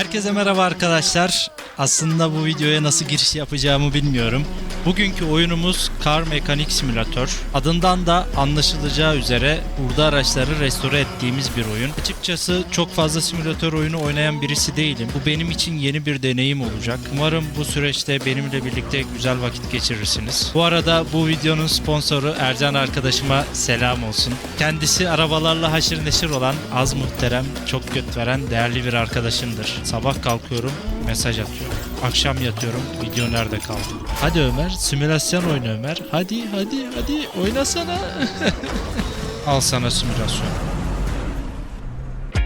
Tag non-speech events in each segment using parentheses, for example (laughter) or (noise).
Herkese merhaba arkadaşlar. Aslında bu videoya nasıl giriş yapacağımı bilmiyorum. Bugünkü oyunumuz Car Mekanik Simülatör. Adından da anlaşılacağı üzere burada araçları restore ettiğimiz bir oyun. Açıkçası çok fazla simülatör oyunu oynayan birisi değilim. Bu benim için yeni bir deneyim olacak. Umarım bu süreçte benimle birlikte güzel vakit geçirirsiniz. Bu arada bu videonun sponsoru Ercan arkadaşıma selam olsun. Kendisi arabalarla haşır neşir olan az muhterem, çok göt veren değerli bir arkadaşımdır. Sabah kalkıyorum, mesaj atıyorum. Akşam yatıyorum, video nerede kaldı? Hadi Ömer, simülasyon oyna Ömer. Hadi, hadi, hadi oynasana. (laughs) Al sana simülasyon.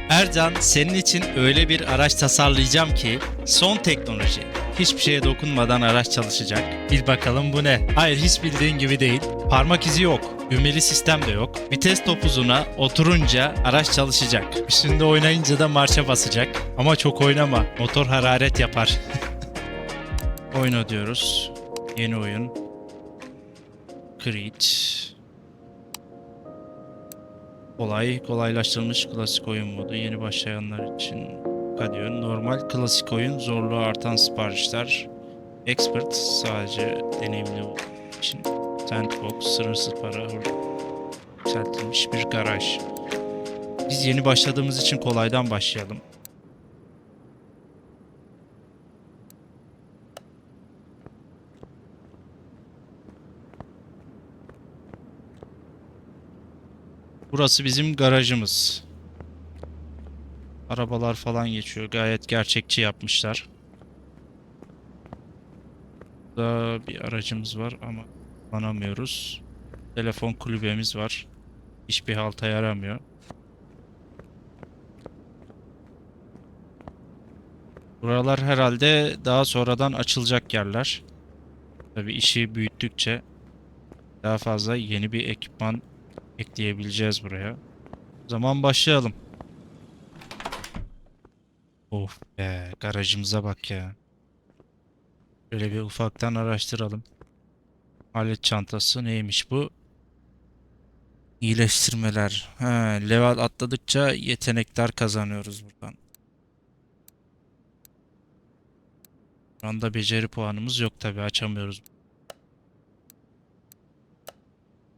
Ercan senin için öyle bir araç tasarlayacağım ki son teknoloji. Hiçbir şeye dokunmadan araç çalışacak. Bil bakalım bu ne? Hayır hiç bildiğin gibi değil. Parmak izi yok. Ümeli sistem de yok. Vites topuzuna oturunca araç çalışacak. Üstünde oynayınca da marşa basacak. Ama çok oynama. Motor hararet yapar. (laughs) Oyna diyoruz. Yeni oyun. Creed. Kolay, kolaylaştırılmış klasik oyun modu yeni başlayanlar için diyor. Normal klasik oyun, zorluğu artan siparişler. Expert sadece deneyimli için. Sandbox, sınırsız para, yükseltilmiş bir garaj. Biz yeni başladığımız için kolaydan başlayalım. Burası bizim garajımız. Arabalar falan geçiyor. Gayet gerçekçi yapmışlar. Burada bir aracımız var ama kullanamıyoruz. Telefon kulübemiz var. Hiçbir halta yaramıyor. Buralar herhalde daha sonradan açılacak yerler. Tabi işi büyüttükçe daha fazla yeni bir ekipman ekleyebileceğiz buraya. O zaman başlayalım. Of be garajımıza bak ya. Böyle bir ufaktan araştıralım. Alet çantası neymiş bu? İyileştirmeler. Ha, level atladıkça yetenekler kazanıyoruz buradan. Şu anda beceri puanımız yok tabi açamıyoruz.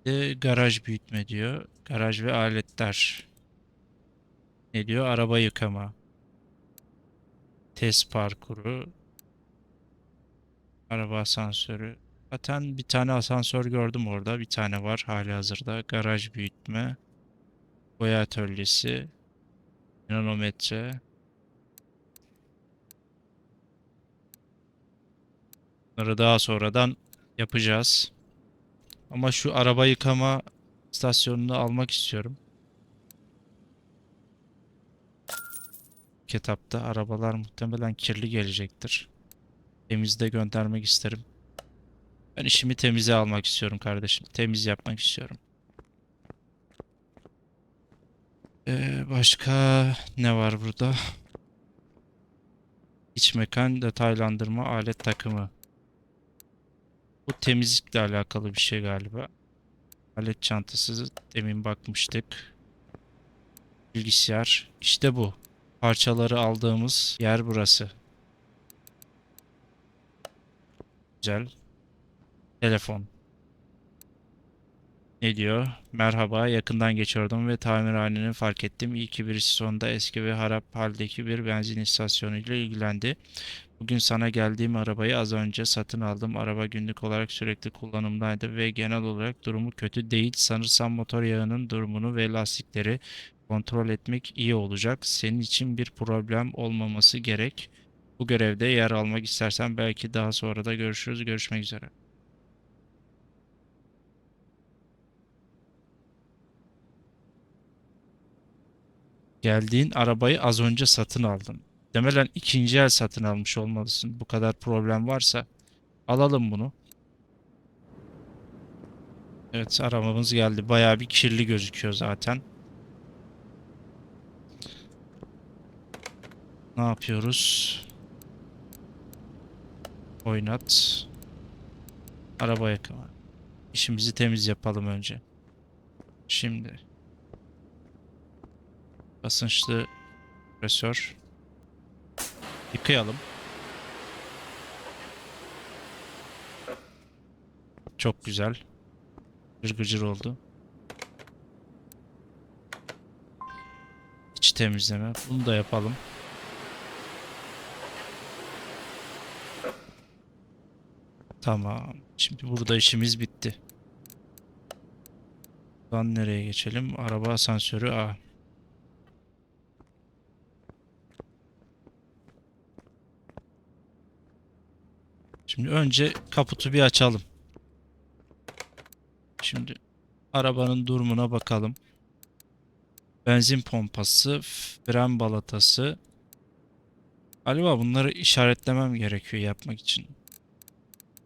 de garaj büyütme diyor. Garaj ve aletler. Ne diyor? Araba yıkama. Test parkuru. Araba asansörü. Zaten bir tane asansör gördüm orada. Bir tane var hali hazırda. Garaj büyütme. Boya atölyesi. Nanometre. Bunları daha sonradan yapacağız. Ama şu araba yıkama istasyonunu almak istiyorum. Kitapta arabalar muhtemelen kirli gelecektir. Temizde göndermek isterim. Ben işimi temize almak istiyorum kardeşim. Temiz yapmak istiyorum. Ee, başka ne var burada? İç mekan detaylandırma alet takımı. Bu temizlikle alakalı bir şey galiba. Alet çantası demin bakmıştık. Bilgisayar. İşte bu. Parçaları aldığımız yer burası. Güzel. Telefon. Ne diyor? Merhaba, yakından geçiyordum ve tamirhaneni fark ettim. İyi ki birisi sonunda eski ve harap haldeki bir benzin istasyonuyla ilgilendi. Bugün sana geldiğim arabayı az önce satın aldım. Araba günlük olarak sürekli kullanımdaydı ve genel olarak durumu kötü değil. Sanırsam motor yağının durumunu ve lastikleri kontrol etmek iyi olacak. Senin için bir problem olmaması gerek. Bu görevde yer almak istersen belki daha sonra da görüşürüz. Görüşmek üzere. Geldiğin arabayı az önce satın aldın. Demelen ikinci el satın almış olmalısın. Bu kadar problem varsa alalım bunu. Evet arabamız geldi. Bayağı bir kirli gözüküyor zaten. Ne yapıyoruz? Oynat. Araba yakama. İşimizi temiz yapalım önce. Şimdi. Basınçlı kompresör. Yıkayalım. Çok güzel. Gıcır gıcır oldu. İç temizleme. Bunu da yapalım. Tamam. Şimdi burada işimiz bitti. Buradan nereye geçelim? Araba asansörü A. Şimdi önce kaputu bir açalım. Şimdi arabanın durumuna bakalım. Benzin pompası, fren balatası. Galiba bunları işaretlemem gerekiyor yapmak için.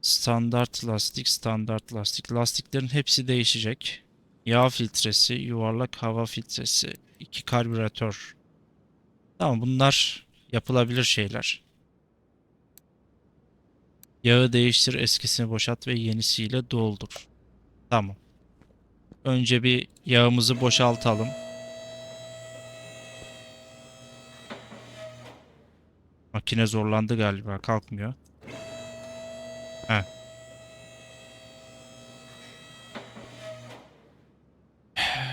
Standart lastik, standart lastik. Lastiklerin hepsi değişecek. Yağ filtresi, yuvarlak hava filtresi, iki karbüratör. Tamam bunlar yapılabilir şeyler. Yağı değiştir, eskisini boşalt ve yenisiyle doldur. Tamam. Önce bir yağımızı boşaltalım. Makine zorlandı galiba, kalkmıyor. Heh.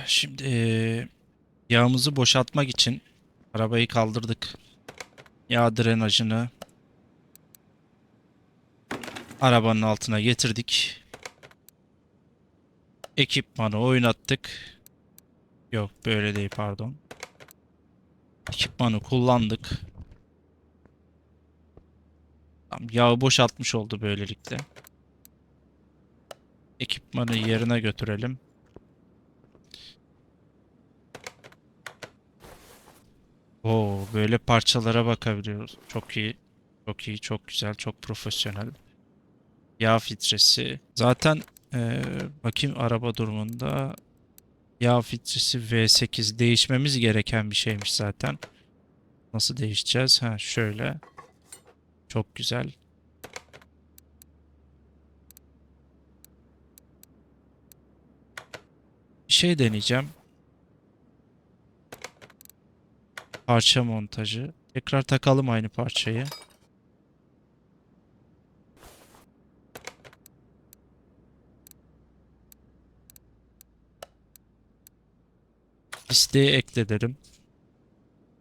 Şimdi eee, yağımızı boşaltmak için arabayı kaldırdık. Yağ drenajını arabanın altına getirdik. Ekipmanı oynattık. Yok böyle değil pardon. Ekipmanı kullandık. Tamam, yağı boşaltmış oldu böylelikle. Ekipmanı yerine götürelim. Oo, böyle parçalara bakabiliyoruz. Çok iyi. Çok iyi, çok güzel, çok profesyonel. Yağ filtresi. Zaten eee, bakayım araba durumunda yağ filtresi V8 değişmemiz gereken bir şeymiş zaten. Nasıl değişeceğiz? Ha şöyle. Çok güzel. Bir şey deneyeceğim. Parça montajı. Tekrar takalım aynı parçayı. Listeye ekle derim.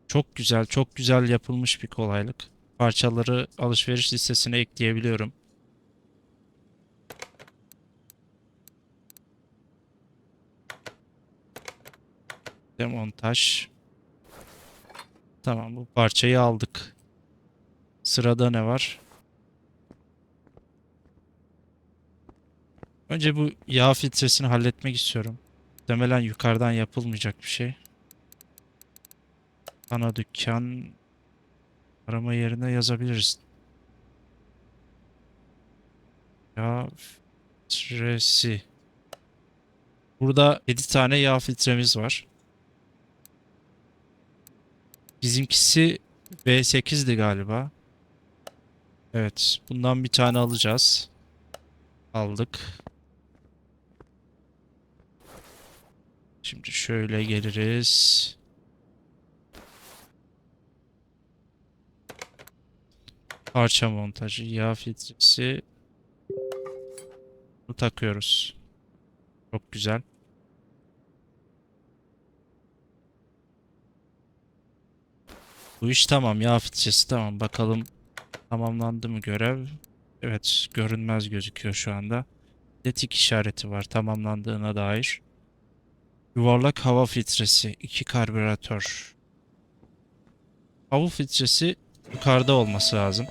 Çok güzel, çok güzel yapılmış bir kolaylık. Parçaları alışveriş listesine ekleyebiliyorum. Demontaj. Tamam bu parçayı aldık. Sırada ne var? Önce bu yağ filtresini halletmek istiyorum. Muhtemelen yukarıdan yapılmayacak bir şey. Ana dükkan arama yerine yazabiliriz. Yağ filtresi. Burada 7 tane yağ filtremiz var. Bizimkisi V8'di galiba. Evet, bundan bir tane alacağız. Aldık. Şimdi şöyle geliriz. Parça montajı, yağ filtresi. Bunu takıyoruz. Çok güzel. Bu iş tamam. Yağ filtresi tamam. Bakalım tamamlandı mı görev? Evet, görünmez gözüküyor şu anda. Detik işareti var tamamlandığına dair. Yuvarlak hava filtresi, iki karbüratör. Hava filtresi yukarıda olması lazım.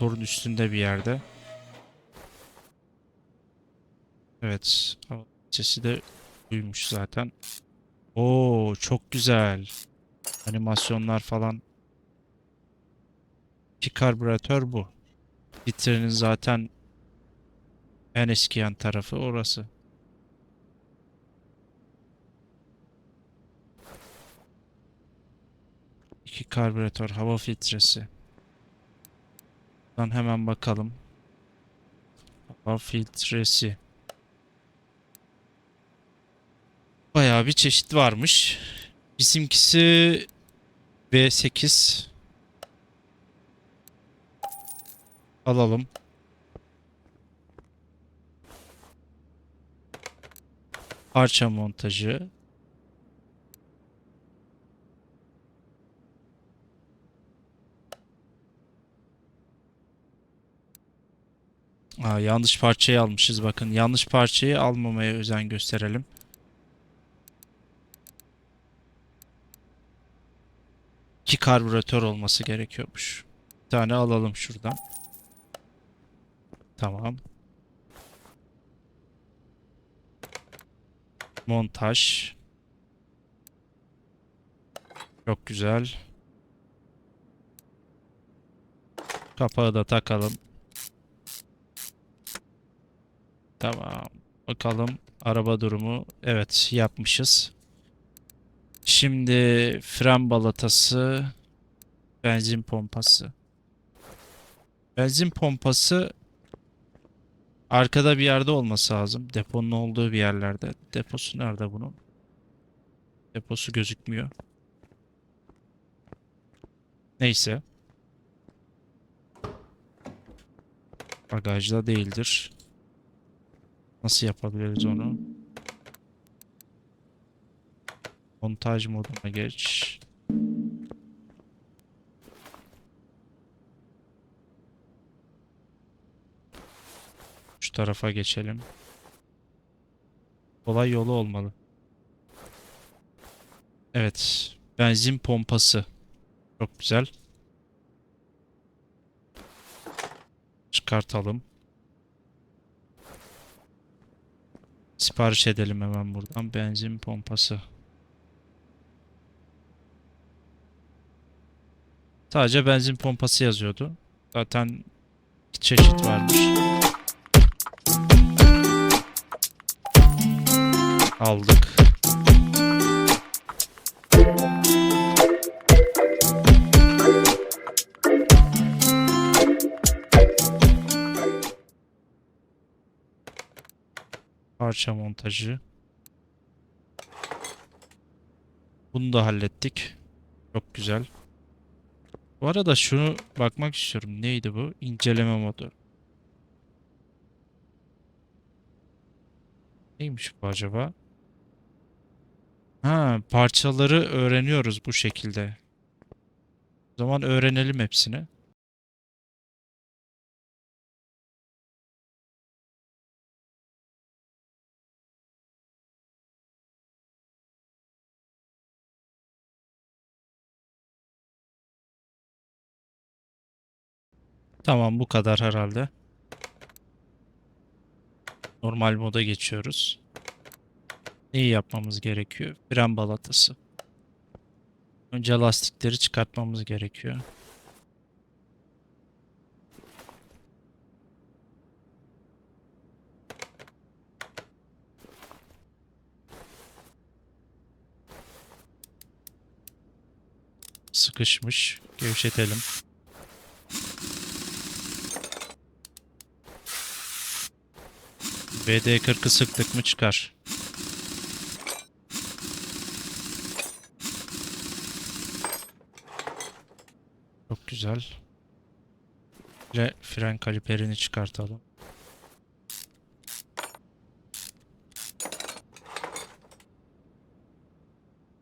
Motorun üstünde bir yerde. Evet, filtresi de buymuş zaten. Oo, çok güzel. Animasyonlar falan. İki karbüratör bu. Filtrenin zaten en eskiyen tarafı orası. İki karbüratör, hava filtresi. Buradan hemen bakalım. Hava filtresi. Bayağı bir çeşit varmış. Bizimkisi V8. Alalım. Parça montajı. Aa, yanlış parçayı almışız bakın. Yanlış parçayı almamaya özen gösterelim. İki karbüratör olması gerekiyormuş. Bir tane alalım şuradan. Tamam. Montaj. Çok güzel. Kapağı da takalım. Tamam. Bakalım araba durumu. Evet yapmışız. Şimdi fren balatası, benzin pompası. Benzin pompası arkada bir yerde olması lazım. Deponun olduğu bir yerlerde. Deposu nerede bunun? Deposu gözükmüyor. Neyse. Bagajda değildir. Nasıl yapabiliriz onu? Montaj moduna geç. Şu tarafa geçelim. Kolay yolu olmalı. Evet. Benzin pompası. Çok güzel. Çıkartalım. Sipariş edelim hemen buradan. Benzin pompası. Sadece benzin pompası yazıyordu. Zaten iki çeşit varmış. Aldık. Parça montajı. Bunu da hallettik. Çok güzel. Bu arada şunu bakmak istiyorum. Neydi bu? İnceleme modu. Neymiş bu acaba? Ha, parçaları öğreniyoruz bu şekilde. O zaman öğrenelim hepsini. Tamam bu kadar herhalde. Normal moda geçiyoruz. Neyi yapmamız gerekiyor? Fren balatası. Önce lastikleri çıkartmamız gerekiyor. Sıkışmış. Gevşetelim. BD40'ı sıktık mı çıkar. Çok güzel. Ve fren kaliperini çıkartalım.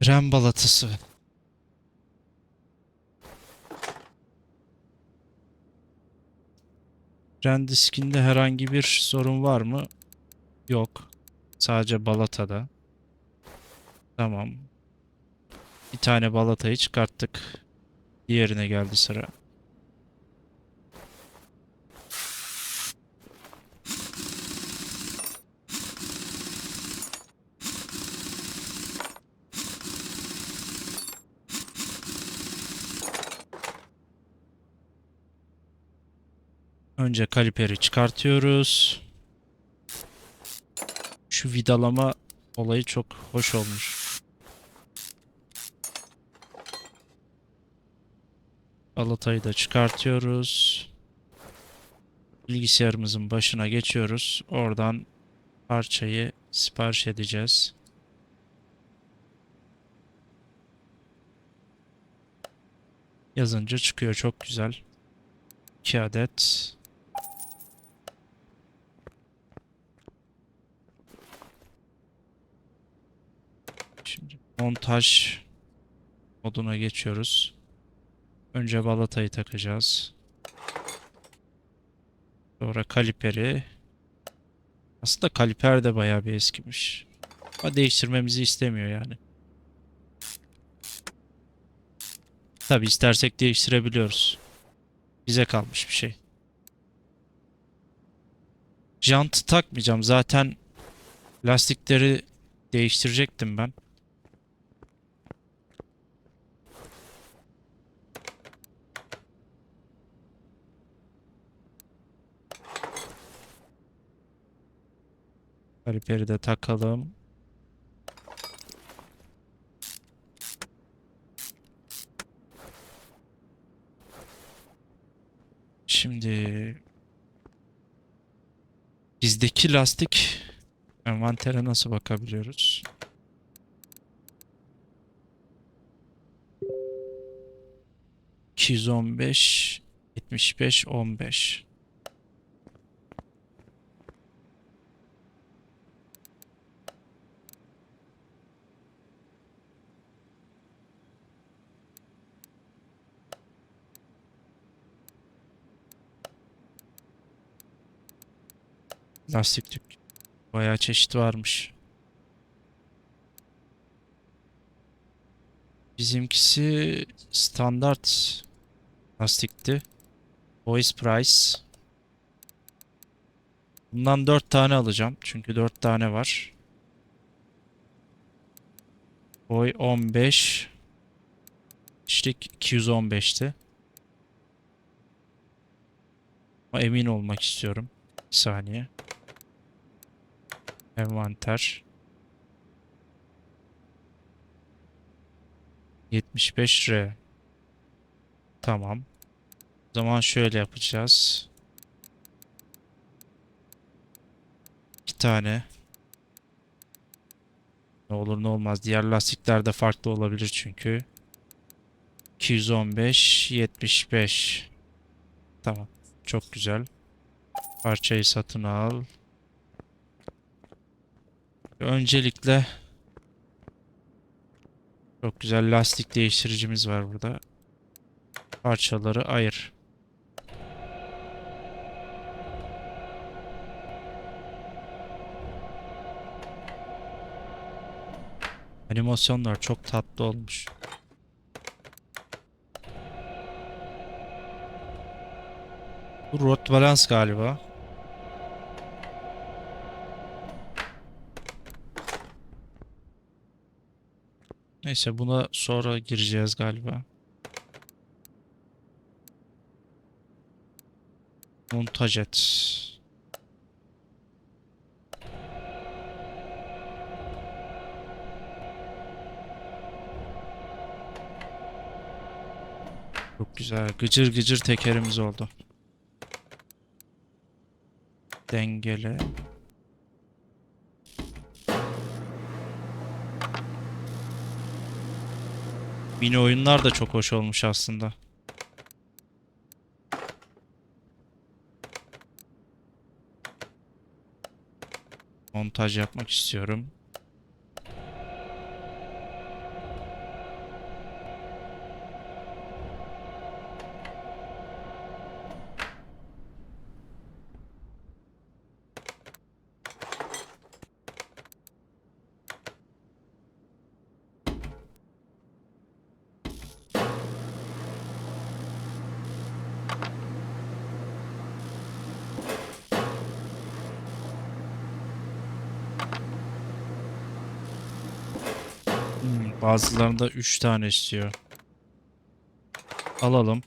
Fren balatası. Fren diskinde herhangi bir sorun var mı? Yok. Sadece balatada. Tamam. Bir tane balatayı çıkarttık. Diğerine geldi sıra. Önce kaliperi çıkartıyoruz. Şu vidalama olayı çok hoş olmuş. Balatayı da çıkartıyoruz. Bilgisayarımızın başına geçiyoruz. Oradan parçayı sipariş edeceğiz. Yazınca çıkıyor çok güzel. 2 adet montaj moduna geçiyoruz. Önce balatayı takacağız. Sonra kaliperi. Aslında kaliper de bayağı bir eskimiş. Ama değiştirmemizi istemiyor yani. Tabi istersek değiştirebiliyoruz. Bize kalmış bir şey. Jantı takmayacağım. Zaten lastikleri değiştirecektim ben. Kaliperi de takalım. Şimdi bizdeki lastik envantere nasıl bakabiliyoruz? ...215... ...75... ...15... Lastik tük. Bayağı çeşit varmış. Bizimkisi standart lastikti. Voice Price. Bundan 4 tane alacağım. Çünkü 4 tane var. Boy 15. İşlik 215'ti. Ama emin olmak istiyorum. Bir saniye. Envanter. 75R. Tamam. O zaman şöyle yapacağız. İki tane. Ne olur ne olmaz. Diğer lastikler de farklı olabilir çünkü. 215, 75. Tamam. Çok güzel. Parçayı satın al. Öncelikle çok güzel lastik değiştiricimiz var burada. Parçaları ayır. Animasyonlar çok tatlı olmuş. Bu rot balans galiba. Neyse buna sonra gireceğiz galiba. Montaj et. Çok güzel. Gıcır gıcır tekerimiz oldu. Dengele. Mini oyunlar da çok hoş olmuş aslında. Montaj yapmak istiyorum. Bazılarında 3 tane istiyor. Alalım.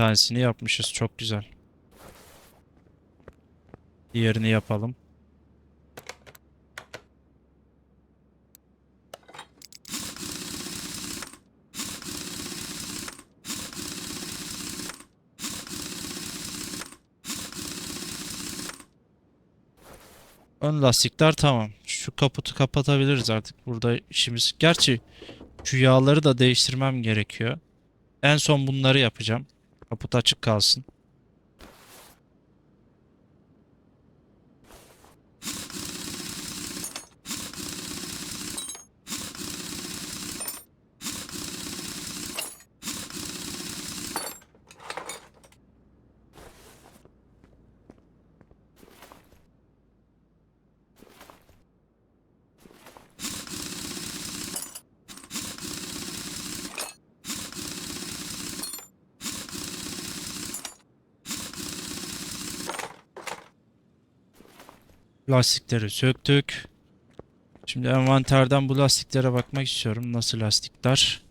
tanesini yapmışız. Çok güzel. Diğerini yapalım. Ön lastikler tamam. Şu kaputu kapatabiliriz artık. Burada işimiz. Gerçi şu yağları da değiştirmem gerekiyor. En son bunları yapacağım. Kaput açık kalsın. Lastikleri söktük. Şimdi envanterden bu lastiklere bakmak istiyorum. Nasıl lastikler?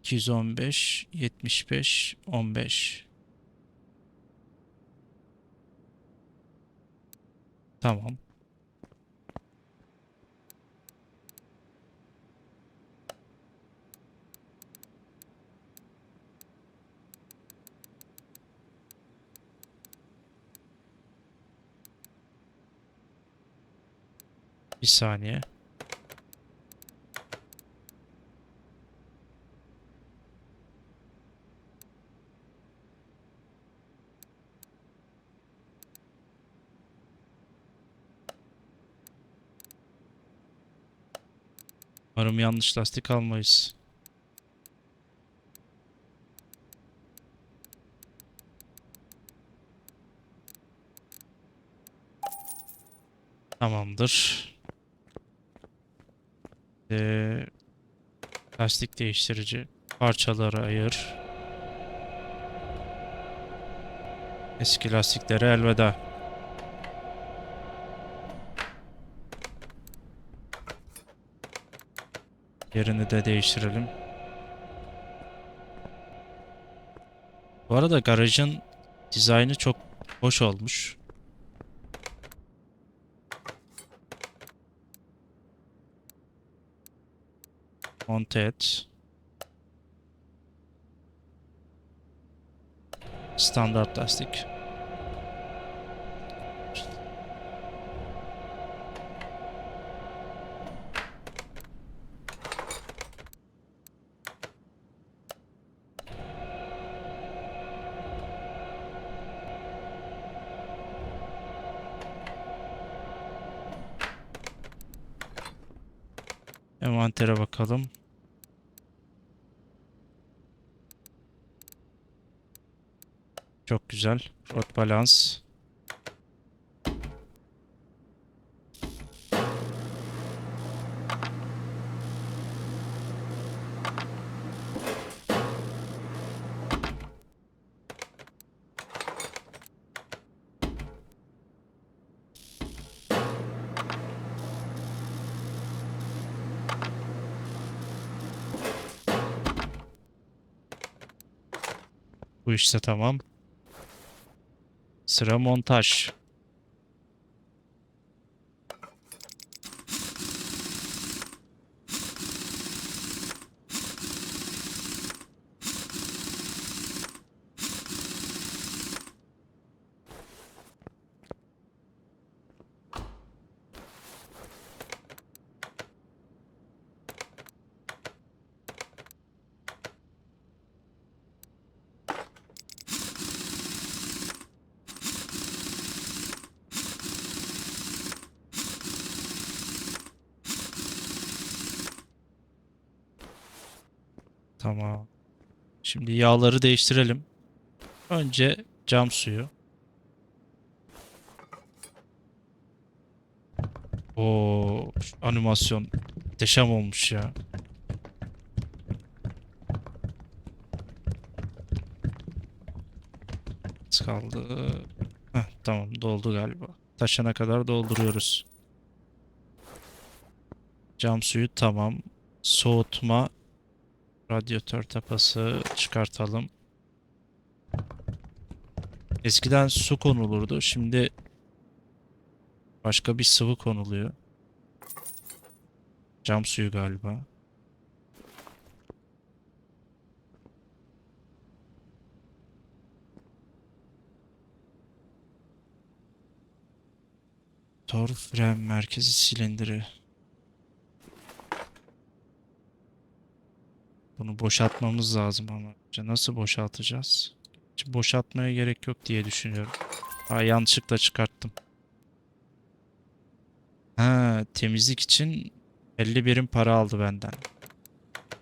215, 75, 15. Tamam. Bir saniye. Umarım yanlış lastik almayız. Tamamdır. Ee, lastik değiştirici parçaları ayır. Eski lastiklere elveda. Yerini de değiştirelim. Bu arada garajın dizaynı çok hoş olmuş. Monte et. Standart lastik. Envantere bakalım. Çok güzel. Rot balans. Bu işte tamam. Sıra montaj. Tamam. Şimdi yağları değiştirelim. Önce cam suyu. Şu animasyon muhteşem olmuş ya. Kaldı. Heh, tamam doldu galiba. Taşana kadar dolduruyoruz. Cam suyu tamam. Soğutma Radyatör tapası çıkartalım. Eskiden su konulurdu. Şimdi başka bir sıvı konuluyor. Cam suyu galiba. Tor fren merkezi silindiri. Bunu boşaltmamız lazım ama. Nasıl boşaltacağız? Hiç boşaltmaya gerek yok diye düşünüyorum. Ha, yanlışlıkla çıkarttım. Ha, temizlik için 50 birim para aldı benden.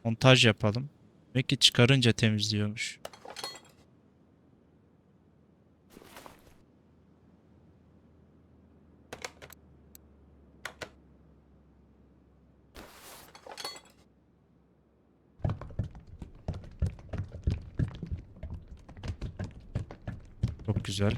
Montaj yapalım. Demek çıkarınca temizliyormuş. Güzel.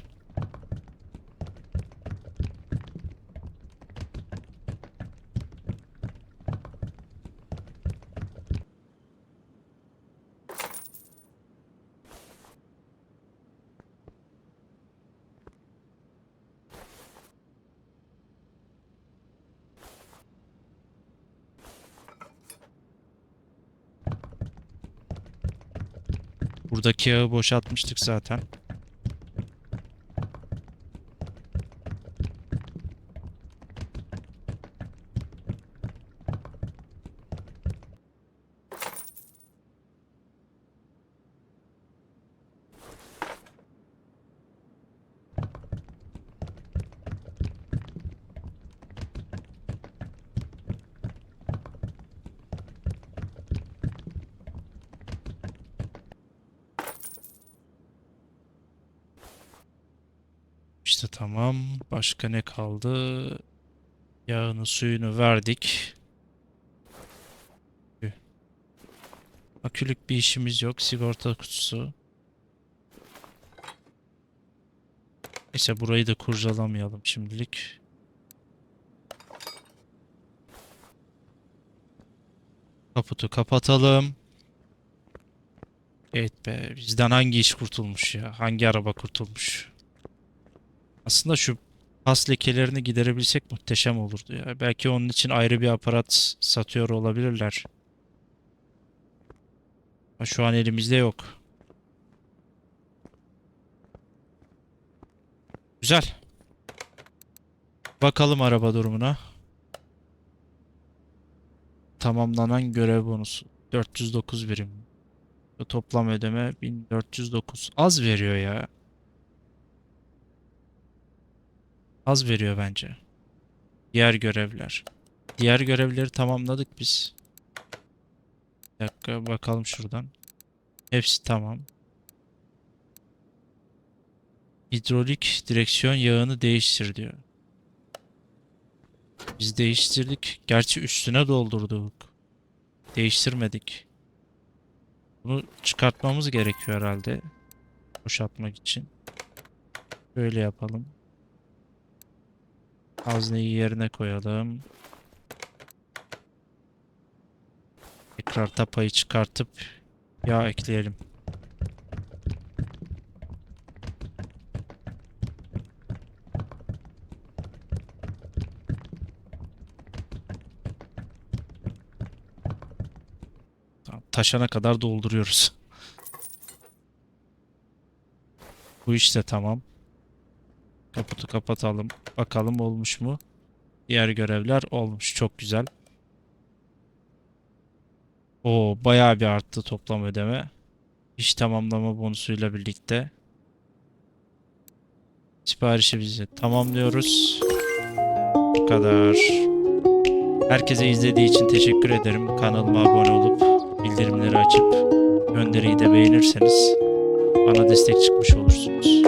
Buradaki yağı boşaltmıştık zaten. İşte tamam. Başka ne kaldı? Yağını suyunu verdik. Akülük bir işimiz yok. Sigorta kutusu. Neyse burayı da kurcalamayalım şimdilik. Kaputu kapatalım. Evet be bizden hangi iş kurtulmuş ya? Hangi araba kurtulmuş? Aslında şu pas lekelerini giderebilsek muhteşem olurdu ya. Belki onun için ayrı bir aparat satıyor olabilirler. Ama şu an elimizde yok. Güzel. Bakalım araba durumuna. Tamamlanan görev bonusu. 409 birim. Toplam ödeme 1409. Az veriyor ya. Az veriyor bence. Diğer görevler. Diğer görevleri tamamladık biz. Bir dakika bakalım şuradan. Hepsi tamam. Hidrolik direksiyon yağını değiştir diyor. Biz değiştirdik. Gerçi üstüne doldurduk. Değiştirmedik. Bunu çıkartmamız gerekiyor herhalde. Boşaltmak için. Böyle yapalım. Hazneyi yerine koyalım. Tekrar tapayı çıkartıp yağ ekleyelim. Taşana kadar dolduruyoruz. Bu işte tamam. Kaputu kapatalım. Bakalım olmuş mu? Diğer görevler olmuş. Çok güzel. O bayağı bir arttı toplam ödeme. İş tamamlama bonusuyla birlikte. Siparişi bize tamamlıyoruz. Bu kadar. Herkese izlediği için teşekkür ederim. Kanalıma abone olup bildirimleri açıp gönderiyi de beğenirseniz bana destek çıkmış olursunuz.